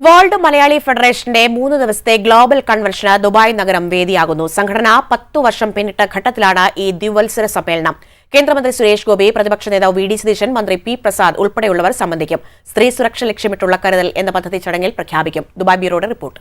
World Malayali ഫെഡറേഷന്റെ മൂന്ന് ദിവസത്തെ ഗ്ലോബൽ കൺവെൻഷന് ദുബായ് നഗരം വേദിയാകുന്നു. സംഘടന പത്തു വർഷം പിന്നിട്ട ഘട്ടത്തിലാണ് ഈ ദ്വിവത്സര സമ്മേളനം. കേന്ദ്രമന്ത്രി സുരേഷ് ഗോപി പ്രതിപക്ഷ നേതാവ് വി ഡി സതീശൻ മന്ത്രി പി പ്രസാദ് ഉൾപ്പെടെയുള്ളവർ സംബന്ധിക്കും. സ്ത്രീ സുരക്ഷ ലക്ഷ്യമിട്ടുള്ള കരുതൽ എന്ന പദ്ധതി ചടങ്ങിൽ പ്രഖ്യാപിക്കും. Dubai ബ്യൂറോയുടെ report.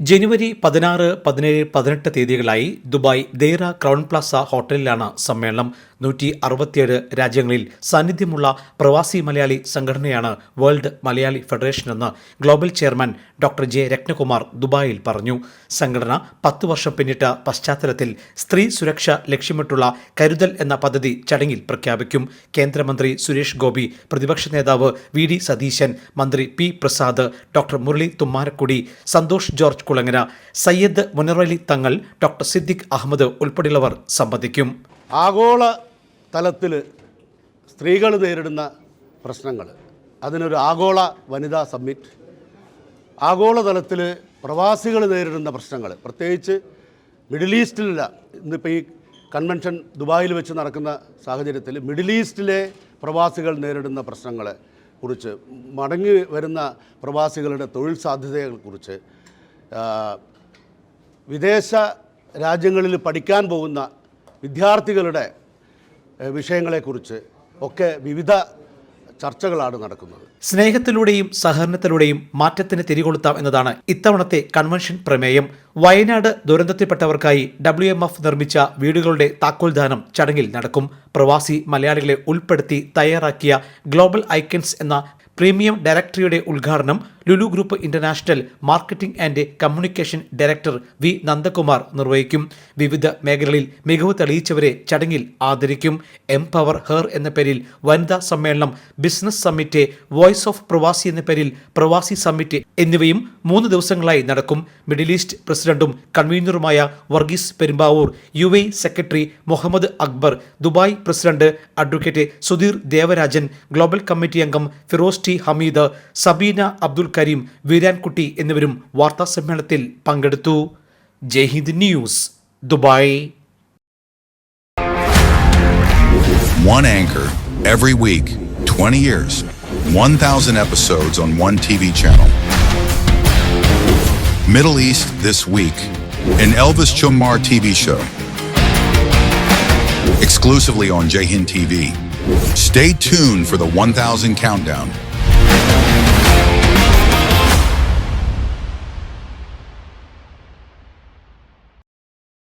ജനുവരി പതിനാറ് പതിനേഴ് പതിനെട്ട് തീയതികളായി ദുബായ് ദേറ ക്രൗൺ പ്ലാസ ഹോട്ടലിലാണ് സമ്മേളനം. നൂറ്റി അറുപത്തിയേഴ് രാജ്യങ്ങളിൽ സാന്നിധ്യമുള്ള പ്രവാസി മലയാളി സംഘടനയാണ് വേൾഡ് മലയാളി ഫെഡറേഷൻ എന്ന് global chairman doctor J Ratnakumar ദുബായിൽ പറഞ്ഞു. സംഘടന പത്ത് വർഷം പിന്നിട്ട പശ്ചാത്തലത്തിൽ സ്ത്രീ സുരക്ഷ ലക്ഷ്യമിട്ടുള്ള കരുതൽ എന്ന പദ്ധതി ചടങ്ങിൽ പ്രഖ്യാപിക്കും. കേന്ദ്രമന്ത്രി സുരേഷ് ഗോപി പ്രതിപക്ഷ നേതാവ് വി ഡി സതീശൻ മന്ത്രി P Prasad doctor Murali Thummarukudy Santhosh George Kulangara Sayyid Munavvarali Thangal doctor Siddique Ahmed ഉൾപ്പെടെയുള്ളവർ സംബന്ധിക്കും. ആഗോള തലത്തിൽ സ്ത്രീകൾ നേരിടുന്ന പ്രശ്നങ്ങൾ അതിനൊരു ആഗോള വനിതാ സമ്മിറ്റ്. ആഗോളതലത്തിൽ പ്രവാസികൾ നേരിടുന്ന പ്രശ്നങ്ങൾ പ്രത്യേകിച്ച് മിഡിൽ ഈസ്റ്റിലുള്ള ഇന്നിപ്പോൾ ഈ കൺവെൻഷൻ ദുബായിൽ വെച്ച് നടക്കുന്ന സാഹചര്യത്തിൽ മിഡിൽ ഈസ്റ്റിലെ പ്രവാസികൾ നേരിടുന്ന പ്രശ്നങ്ങളെ കുറിച്ച് മടങ്ങി വരുന്ന പ്രവാസികളുടെ തൊഴിൽ സാധ്യതകളെക്കുറിച്ച് വിദേശ രാജ്യങ്ങളിൽ പഠിക്കാൻ പോകുന്ന വിദ്യാർത്ഥികളുടെ വിഷയങ്ങളെക്കുറിച്ച് ഒക്കെ വിവിധ ചർച്ചകളാണ് നടക്കുന്നത്. സ്നേഹത്തിലൂടെയും സഹകരണത്തിലൂടെയും മാറ്റത്തിന് തിരികൊളുത്താം എന്നതാണ് ഇത്തവണത്തെ കൺവെൻഷൻ പ്രമേയം. വയനാട് ദുരന്തത്തിൽപ്പെട്ടവർക്കായി ഡബ്ല്യു എം എഫ് നിർമ്മിച്ച വീടുകളുടെ താക്കോൽദാനം ചടങ്ങിൽ നടക്കും. പ്രവാസി മലയാളികളെ ഉൾപ്പെടുത്തി തയ്യാറാക്കിയ ഗ്ലോബൽ ഐക്കൻസ് എന്ന പ്രീമിയം ഡയറക്ടറിയുടെ ഉദ്ഘാടനം Lulu group international marketing and communication director V Nandakumar നിർവഹിക്കും. വിവിധ മേഖലകളിൽ മികവ് തെളിയിച്ചവരെ ചടങ്ങിൽ ആദരിക്കും. എംപവർ ഹെർ എന്ന പേരിൽ വനിതാ സമ്മേളനം ബിസിനസ് സമ്മിറ്റ് വോയിസ് ഓഫ് പ്രവാസി എന്ന പേരിൽ പ്രവാസി സമ്മിറ്റ് എന്നിവയും മൂന്ന് ദിവസങ്ങളായി നടക്കും. മിഡിൽ ഈസ്റ്റ് പ്രസിഡന്റും കൺവീനറുമായ Varghese Perumbavoor U A secretary Muhammad Akbar Dubai president advocate Sudheer Devarajan global committee അംഗം ഫിറോസ് ടി. ഹമീദ് സബീന അബ്ദുൽ കരീം വീരാൻകുട്ടി എന്നിവരും വാർത്താ സമ്മേളനത്തിൽ പങ്കെടുത്തു Jaihind News Dubai One anchor every week, 20 years, 1,000 episodes on one TV channel. Middle East This Week, an Elvis Chumar TV show. Exclusively on Jahin TV. Stay tuned for the 1,000 countdown. Thank